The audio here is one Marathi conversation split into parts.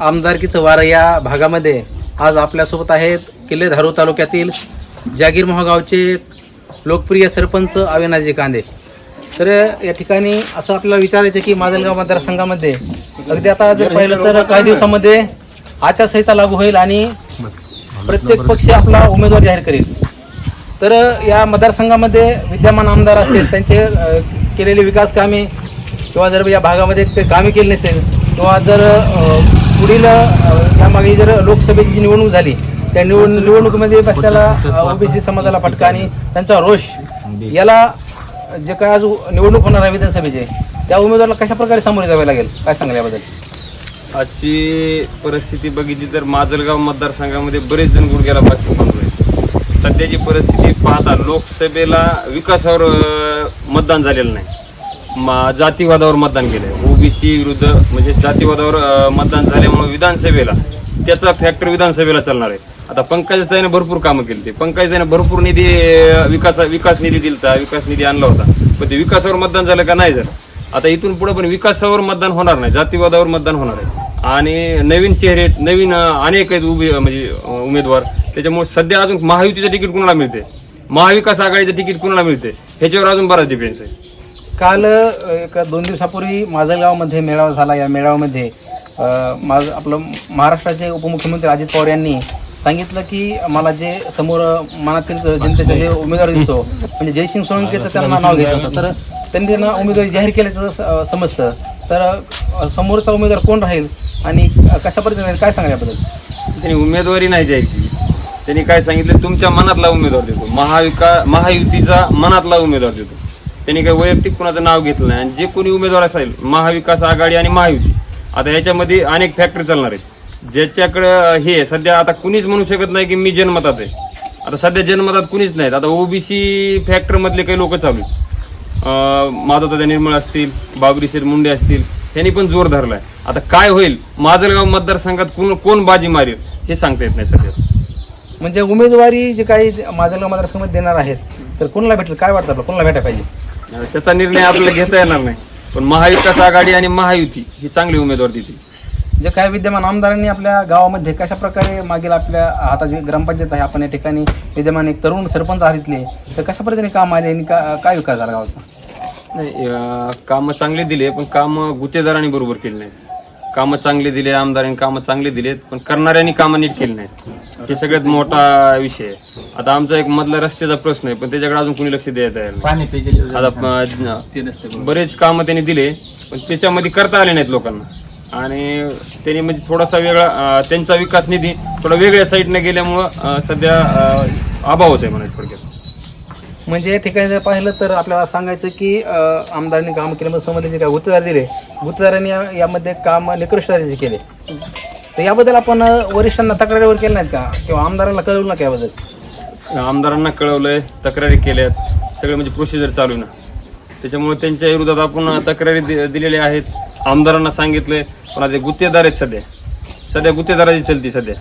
आमदारकीचं वारं या भागामध्ये आज आपल्यासोबत आहेत किल्ले धारू तालुक्यातील जागीर महागावचे लोकप्रिय सरपंच अविनाजी कांदे. तर या ठिकाणी असं आपल्याला विचारायचं की माजलगाव मतदारसंघामध्ये अगदी आता जर पाहिलं तर काही दिवसामध्ये आचारसंहिता लागू होईल आणि प्रत्येक पक्ष आपला उमेदवार जाहीर करेल. तर या मतदारसंघामध्ये विद्यमान आमदार असतील त्यांचे केलेली विकास कामे किंवा जर या भागामध्ये ते कामे केली नसेल किंवा जर पुढील यामागे जर लोकसभेची जी निवडणूक झाली त्या निवड निवडणुकीमध्ये त्याला ओबीसी समाजाला फटका आणि त्यांचा रोष याला जे काय आज निवडणूक होणार आहे विधानसभेचे त्या उमेदवाराला कशा प्रकारे सामोरे जावे लागेल? काय सांगाल याबद्दल? आजची परिस्थिती बघितली तर माजलगाव मतदारसंघामध्ये बरेच जण गुडघ्याला पाठवून आहे सध्याची परिस्थिती पाहता लोकसभेला विकासावर मतदान झालेलं नाही. जातीवादावर मतदान केलंय. ओबीसी विरुद्ध म्हणजे जातीवादावर मतदान झाल्यामुळे विधानसभेला त्याचा फॅक्टर विधानसभेला चालणार आहे. आता पंकजाताईने भरपूर कामं केली ते पंकजाताईने भरपूर निधी विकास विकास निधी दिलता विकास निधी आणला होता. पण ते विकासावर मतदान झालं का नाही झालं. आता इथून पुढे पण विकासावर मतदान होणार नाही. जातीवादावर मतदान होणार आहे. आणि नवीन चेहरे नवीन अनेक आहेत उभे म्हणजे उमेदवार. त्याच्यामुळे सध्या अजून महायुतीचं तिकीट कुणाला मिळते महाविकास आघाडीचं तिकीट कुणाला मिळते ह्याच्यावर अजून बराच डिफेन्स आहे. काल एक दोन दिवसापूर्वी माजलगावमध्ये मेळावा झाला. या मेळाव्यामध्ये माझ आपलं महाराष्ट्राचे उपमुख्यमंत्री अजित पवार यांनी सांगितलं की मला जे समोर मनातील जनतेचा जे उमेदवार दिसतो म्हणजे जयसिंग सोळंकेचं त्यांना नाव घेत होतं. तर त्यांनी त्यांना उमेदवारी जाहीर केल्याचं समजतं. तर समोरचा उमेदवार कोण राहील आणि कशा पद्धतीने राहील? काय सांगा याबद्दल? त्यांनी उमेदवारी नाही जाहीर केली त्यांनी काय सांगितलं? तुमच्या मनातला उमेदवार देतो. महाविका महायुतीचा मनातला उमेदवार देतो. त्यांनी काही वैयक्तिक कुणाचं नाव घेतलं नाही. आणि जे कोणी उमेदवार असेल महाविकास आघाडी आणि महायुती आता याच्यामध्ये अनेक फॅक्टरी चालणार आहेत. ज्याच्याकडं हे सध्या आता कुणीच म्हणू शकत नाही की मी जनमतात आहे. आता सध्या जनमतात कुणीच नाहीत. आता ओबीसी फॅक्टरमधले काही लोक चालू आहेत. माधवदादा निर्मळ असतील बाबरी शेठ मुंडे असतील त्यांनी पण जोर धरलाय. आता काय होईल? माजलगाव मतदारसंघात कोण कोण बाजी मारेल हे सांगता येत नाही सध्या. म्हणजे उमेदवारी जे काही माजलगाव मतदारसंघात देणार आहेत तर कोणाला भेटेल? काय वाटतं आपलं कोणाला भेटायला पाहिजे? त्याचा निर्णय आपल्याला घेता येणार नाही. पण महाविकास आघाडी आणि महायुती ही चांगली उमेदवार देतील. जे काही विद्यमान आमदारांनी आपल्या गावामध्ये कशा प्रकारे मागील आपल्या आता जे ग्रामपंचायत आहे आपण या ठिकाणी विद्यमान एक तरुण सरपंच इथले तर कशा पद्धतीने काम आले आणि का- काय विकास झाला गावाचा? नाही कामं चांगली दिले पण कामं गुत्तेदारांनी बरोबर केली नाहीत. कामं चांगली दिले आमदारांनी कामं चांगली दिलेत पण करणाऱ्यांनी कामं नीट केली नाहीत. हे सगळ्यात मोठा विषय आहे. आता आमचा एक मधला रस्त्याचा प्रश्न आहे पण त्याच्याकडे अजून कोणी लक्ष द्यायला तयार नाही. आता अं, बरेच कामं त्यांनी दिले पण त्याच्यामध्ये करता आले नाहीत लोकांना. आणि त्यांनी म्हणजे थोडासा वेगळा अं, त्यांचा विकास निधी थोडा वेगळ्या साईडने गेल्यामुळं अं, सध्या अं, अभावच आहे म्हणायचं थोडक्यात. म्हणजे या ठिकाणी जर पाहिलं तर आपल्याला सांगायचं की आमदारांनी काम केल्यामध्ये संबंधित जे काही गुत्तेदार दिले गुत्तेदारांनी या- यामध्ये काम निकृष्ट केले. तर याबद्दल आपण वरिष्ठांना तक्रारीवर केलं नाहीत का? किंवा आमदारांना कळवलं ना का याबद्दल? आमदारांना कळवलंय तक्रारी केल्यात. सगळे म्हणजे प्रोसिजर चालू ना. त्याच्यामुळे त्यांच्या विरोधात आपण तक्रारी दि- दिलेल्या आहेत. आमदारांना सांगितलंय पण आता गुत्तेदार आहेत सध्या. सध्या गुत्तेदाराची चलती सध्या.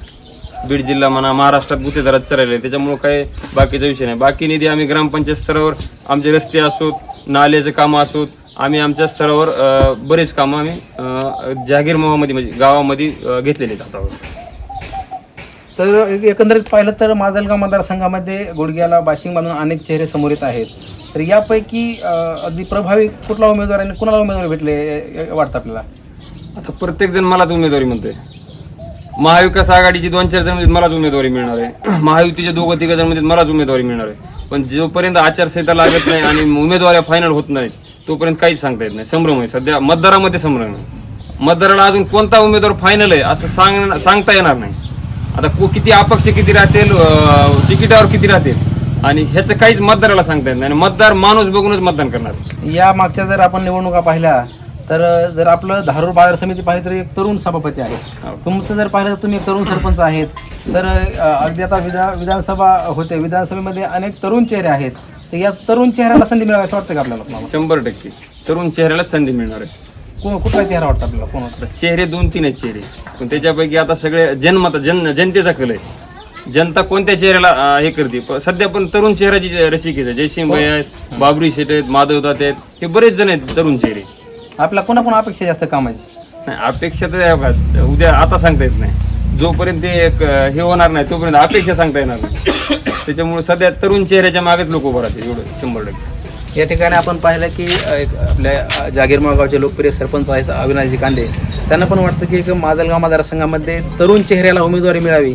बीड जिल्हा म्हणा महाराष्ट्रात गुत्तेदारात चरायला आहे त्याच्यामुळे काय बाकीचा विषय नाही. बाकी निधी आम्ही ग्रामपंचायत स्तरावर आमचे रस्ते असोत नाल्याचे कामं असोत आम्ही आमच्या स्तरावर बरेच कामं आम्ही जागीर मोहामध्ये म्हणजे गावामध्ये घेतलेली आहेत तर एक- एकंदरीत पाहिलं तर माजलगाव मतदारसंघामध्ये गुडघ्याला बाशिंग बांधून अनेक चेहरे समोर येत आहेत. तर यापैकी अगदी प्रभावी कुठला उमेदवार आणि कुणाला उमेदवार भेटले वाटतं आपल्याला? आता प्रत्येक जण मलाच उमेदवारी म्हणतोय. महाविकास आघाडीची दोन चार जण मलाच उमेदवारी मिळणार आहे. महायुतीच्या दोघं तिघ जण म्हणजे मलाच उमेदवारी मिळणार आहे. पण जोपर्यंत आचारसंहिता लागत नाही आणि उमेदवाऱ्या फायनल होत नाही तोपर्यंत काहीच सांगता येत नाही. संभ्रम आहे. सध्या मतदारामध्ये संभ्रम आहे. मतदाराला अजून कोणता उमेदवार फायनल आहे असं सांग सांगता येणार नाही. आता को- किती अपक्ष किती राहतील तिकिटावर किती राहतील आणि ह्याचं काहीच मतदाराला सांगता येत नाही. आणि मतदार माणूस बघूनच मतदान करणार या मागच्या जर आपण निवडणुका पाहिल्या तर जर आपलं धारूर बाजार समिती पाहिली तर एक तरुण सभापती आहे तुमचं जर पाहिलं तर तुम्ही एक तरुण सरपंच आहेत. तर अगदी आता विधान विधानसभा होते. विधानसभेमध्ये अनेक तरुण चेहरे आहेत. तर या तरुण चेहऱ्याला संधी मिळावी असं वाटतं का आपल्याला? शंभर टक्के. तरुण चेहऱ्याला संधी मिळणार आहे. कोण कुठला चेहरा वाटतं आपल्याला? कोण वाटतं? चेहरे दोन तीन आहेत चेहरे. पण त्याच्यापैकी आता सगळे जन्मत जन जनतेचा कल आहे. जनता कोणत्या चेहऱ्याला हे करते? सध्या पण तरुण चेहऱ्याची जे रसिक आहे जयसिंग भाई आहेत बाबरी शेठ आहेत माधव दात आहेत. हे बरेच जण आहेत तरुण चेहरे. आपल्या कोणा कोणा अपेक्षा जास्त कामाची? नाही अपेक्षा तर आहे बघा, उद्या आता सांगता येत नाही. जोपर्यंत ते एक, अं, हे होणार नाही तोपर्यंत अपेक्षा सांगता येणार नाही. त्याच्यामुळे सध्या तरुण चेहऱ्याच्या मागेच लोक उभं राहते एवढं शंभर टक्के. या ठिकाणी आपण पाहिलं की अ, एक आपल्या अ, जागीरमाळ गावचे लोकप्रिय सरपंच आहेत अविनाशजी कांदे त्यांना पण वाटतं की एक माजलगाव मतदारसंघामध्ये तरुण चेहऱ्याला उमेदवारी मिळावी.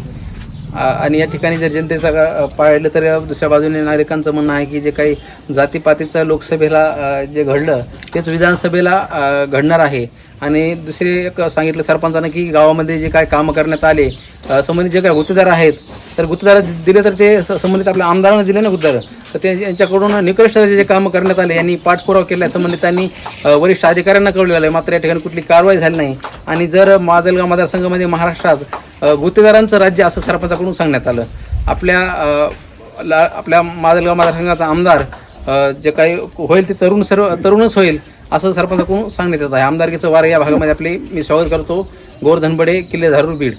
आणि या ठिकाणी जर जनतेचा पाळलं तर दुसऱ्या बाजूने नागरिकांचं म्हणणं आहे की जे काही जातीपातीचं लोकसभेला जे घडलं तेच विधानसभेला घडणार आहे. आणि दुसरे एक सांगितलं सरपंचानं की गावामध्ये जे काय कामं करण्यात आले संबंधित जे काही गुत्तेदार आहेत तर गुत्तेदार दिले तर ते संबंधित आपल्या आमदारांना दिले ना गुत्तेदार? तर ते यांच्याकडून निकृष्ट जे कामं करण्यात आले यांनी पाठपुरावा केल्या संबंधितांनी त्यांनी वरिष्ठ अधिकाऱ्यांना कळवलेलं आहे. मात्र या ठिकाणी कुठली कारवाई झाली नाही. आणि जर माजलगाव मतदारसंघामध्ये महाराष्ट्रात गुत्तेदारांचं राज्य असं सरपंचाकडून सांगण्यात आलं. आपल्या ला आपल्या माजलगाव मतदारसंघाचा आमदार जे काही होईल ते तरुण सर्व तरुणच होईल असं सरपंचाकडून सांगण्यात येत आहे. आमदारकीचं वार या भागामध्ये आपले मी स्वागत करतो. गोरधनबडे किल्ले धारूर बीड.